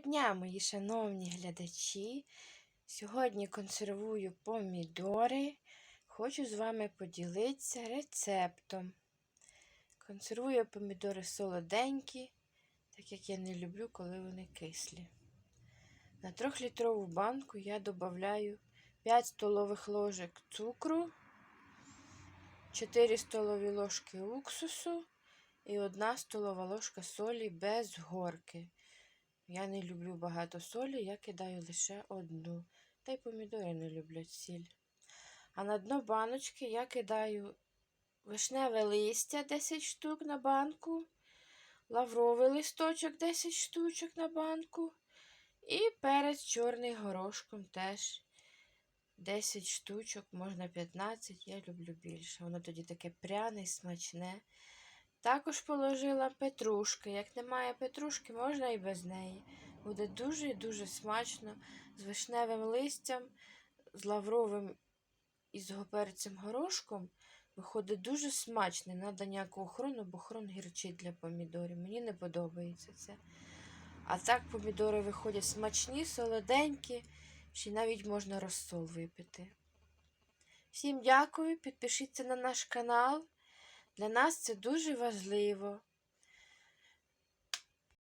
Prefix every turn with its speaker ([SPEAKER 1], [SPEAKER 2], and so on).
[SPEAKER 1] дня, мої шановні глядачі. Сьогодні консервую помідори. Хочу з вами поділитися рецептом. Консервую помідори солоденькі, так як я не люблю, коли вони кислі. На 3-літрову банку я додаю 5 столових ложок цукру, 4 столові ложки уксусу і 1 столова ложка солі без горки. Я не люблю багато солі, я кидаю лише одну. Та й помідори не люблять сіль. А на дно баночки я кидаю вишневе листя 10 штук на банку, лавровий листочок 10 штучок на банку. І перець чорний горошком теж 10 штучок, можна 15, я люблю більше. Воно тоді таке пряне і смачне. Також положила петрушки. Як немає петрушки, можна і без неї. Буде дуже і дуже смачно з вишневим листям, з лавровим і з перцем горошком. Виходить дуже. Не треба ніякого хрону, бо хрон гірчить для помідорів. Мені не подобається це. А так помідори виходять смачні, солоденькі, ще навіть можна розсол випити. Всім дякую, підпишіться на наш канал. Для нас це дуже важливо.